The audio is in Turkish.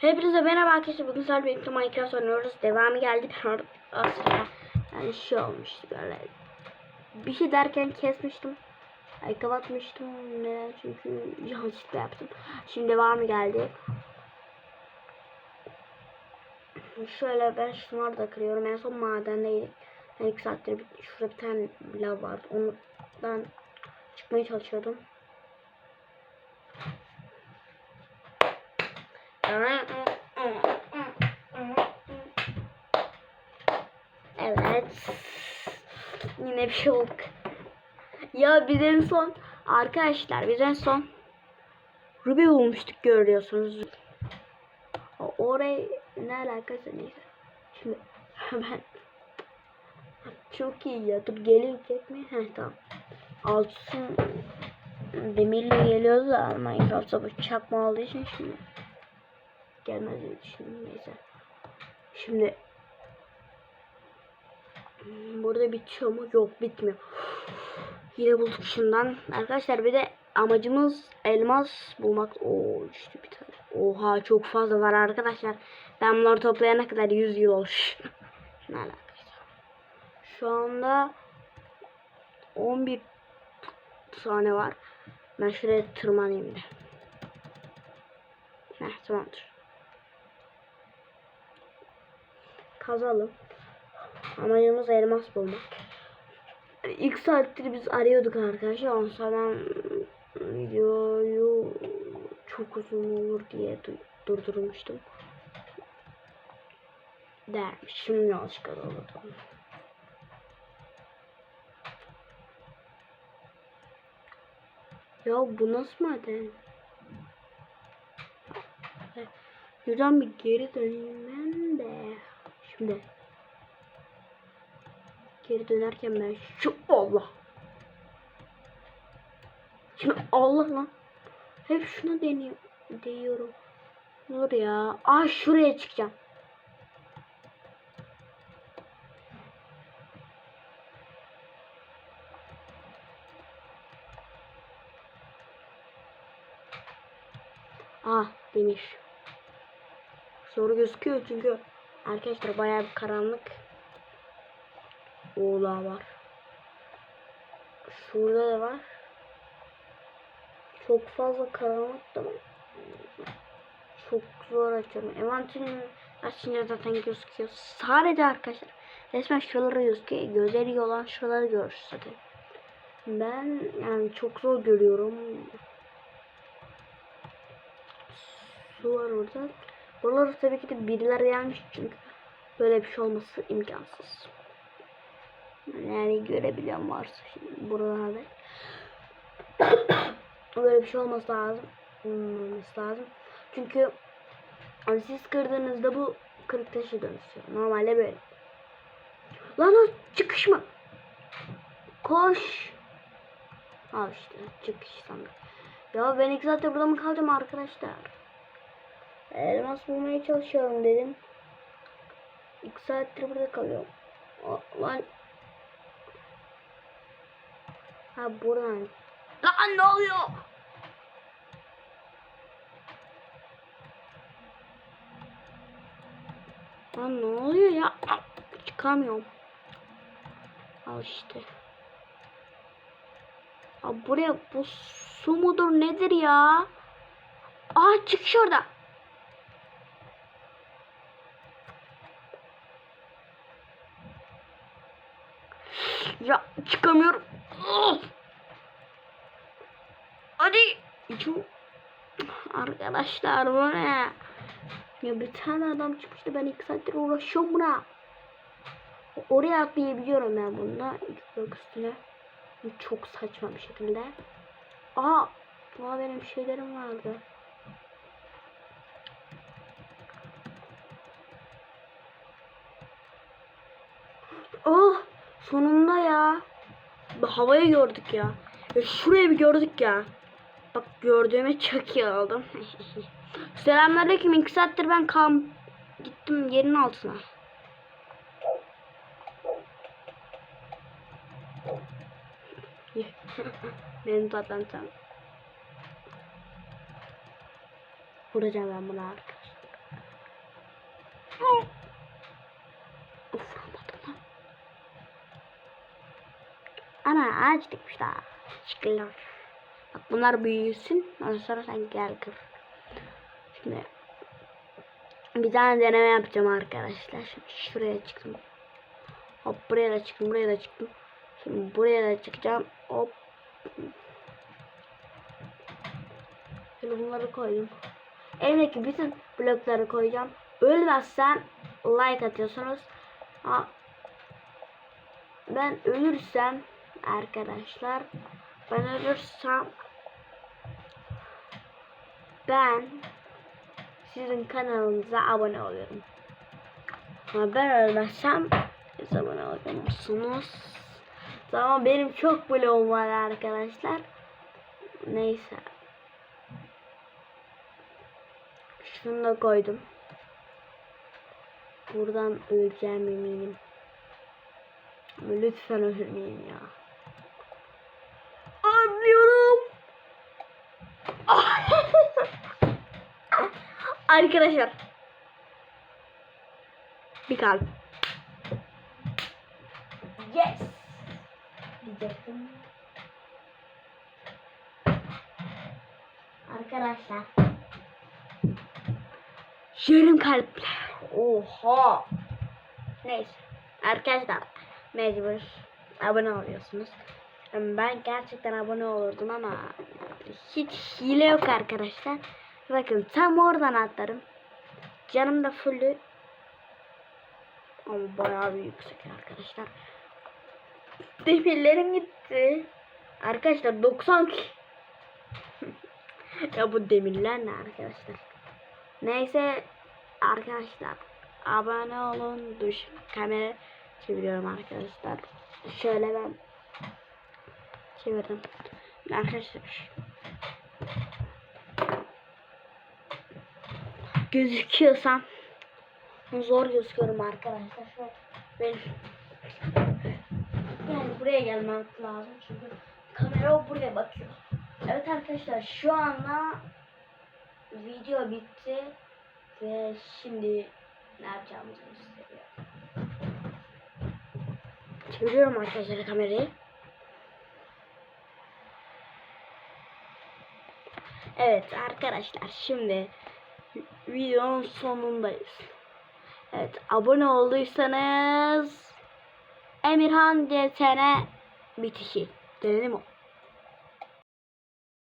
Hepinize merhaba arkadaşlar. Bugün sizlerle birlikte Minecraft oynuyoruz. Devamı geldi. Aslında yani şey olmuştu böyle. Bir şey derken kesmiştim. Ay kapatmıştım. Neden? Çünkü yanlışlıkla yaptım. Şimdi devamı geldi. Şöyle ben şunları da kırıyorum. En son madendeydik. Ben iki saattir bir, şurada bir tane lav vardı. Ondan çıkmaya çalışıyordum. Evet. Yine bir şey olduk. Ya biz en son arkadaşlar biz en son Ruby bulmuştuk görüyorsunuz. O- Orayı ne alakası neyse. Şimdi ben çok iyi ya. Dur gelecek mi? Heh tamam. Altın demirle geliyordu da Minecraft'ta bu çakma olduğu için şimdi gelmez diye düşündüm neyse. Şimdi hmm, burada bitiyor mu? Yok bitmiyor. Yine bulduk şundan. Arkadaşlar bir de amacımız elmas bulmak. Oo işte bir tane. Oha çok fazla var arkadaşlar. Ben bunları toplayana kadar 100 yıl olmuş. ne alakası? Şu anda 11 tane var. Ben şuraya tırmanayım da. Heh tamamdır. Kazalım. Amacımız elmas bulmak. İlk saattir biz arıyorduk arkadaşlar. Sonra ben videoyu çok uzun olur diye du- durdurmuştum. Dermiş. Şimdi yanlışlıkla oldu. Ya bu nasıl maden? Şuradan bir geri döneyim ben de. Şimdi. Geri dönerken ben şu Allah. Şimdi Allah lan. Hep şuna deniyor, değiyorum. Dur ya. Aa şuraya çıkacağım. Ah demir. Soru gözüküyor çünkü arkadaşlar bayağı bir karanlık. Oğlağı var. Şurada da var. Çok fazla karanlık da var. Çok zor açıyorum. Envanterini açınca zaten gözüküyor. Sadece arkadaşlar resmen şuraları gözüküyor. Gözleri olan şuraları görürsün zaten. Ben yani çok zor görüyorum. Su var orada. Buraları tabii ki de birileri gelmiş çünkü böyle bir şey olması imkansız. Yani görebilen varsa şimdi buralarda. böyle bir şey olması lazım. Olmaması lazım. Çünkü hani siz kırdığınızda bu kırık taşı dönüşüyor. Normalde böyle. Lan o çıkış mı? Koş. Al işte çıkış sandık. Ya ben ilk zaten burada mı kalacağım arkadaşlar? Elmas bulmaya çalışıyorum dedim. İki saattir burada kalıyorum. O- Lan. Ha buradan. Lan ne oluyor? Lan ne oluyor ya? Çıkamıyorum. Al işte. Abi buraya bu su mudur nedir ya? Aa çıkış orada. Ya çıkamıyorum. Hadi. Arkadaşlar bu ne? Ya bir tane adam çıkmıştı ben iki saattir uğraşıyorum buna. Oraya atlayabiliyorum ben bununla. Yok üstüne. Çok saçma bir şekilde. Aa, daha benim şeylerim vardı. Oh, sonunda ya. Bu havayı gördük ya. ya. Şurayı bir gördük ya. Bak gördüğüme çok iyi oldum. Selamünaleyküm. İki saattir ben kam gittim yerin altına. Benim zaten tam. Vuracağım ben bunu arkadaşlar. Ağaç dikmiş daha. Şıklar. Bak bunlar büyüsün. Ondan sonra sen gel kır. Şimdi bir tane deneme yapacağım arkadaşlar. Şimdi şuraya çıktım. Hop buraya da çıktım. Buraya da çıktım. Şimdi buraya da çıkacağım. Hop. Şimdi bunları koydum. Elimdeki bütün blokları koyacağım. Ölmezsem like atıyorsunuz. Ha, ben ölürsem arkadaşlar ben ölürsem ben sizin kanalınıza abone oluyorum. Ama ben ölmezsem siz abone olmuyorsunuz. Ama benim çok bloğum var arkadaşlar. Neyse. Şunu da koydum. Buradan öleceğim eminim. Lütfen ölmeyeyim ya. Arkadaşlar. Bir kalp. Yes. Diyecektim. Arkadaşlar. Yarım kalp. Oha. Neyse. Arkadaşlar mecbur abone oluyorsunuz. Ben gerçekten abone olurdum ama hiç hile yok arkadaşlar. Bakın tam oradan atlarım. Canım da fullü. Ama bayağı bir yüksek arkadaşlar. Demirlerim gitti. Arkadaşlar 90 ki. ya bu demirler ne arkadaşlar? Neyse arkadaşlar abone olun. Şimdi kamera çeviriyorum arkadaşlar. Şöyle ben çevirdim. Arkadaşlar gözüküyorsam zor gözüküyorum arkadaşlar. Şöyle benim yani buraya gelmem lazım çünkü kamera buraya bakıyor. Evet arkadaşlar şu anda video bitti ve şimdi ne yapacağımızı gösteriyorum. Çeviriyorum arkadaşlar kamerayı. Evet arkadaşlar şimdi videonun sonundayız. Evet abone olduysanız Emirhan DTN bitişi. Denedim o.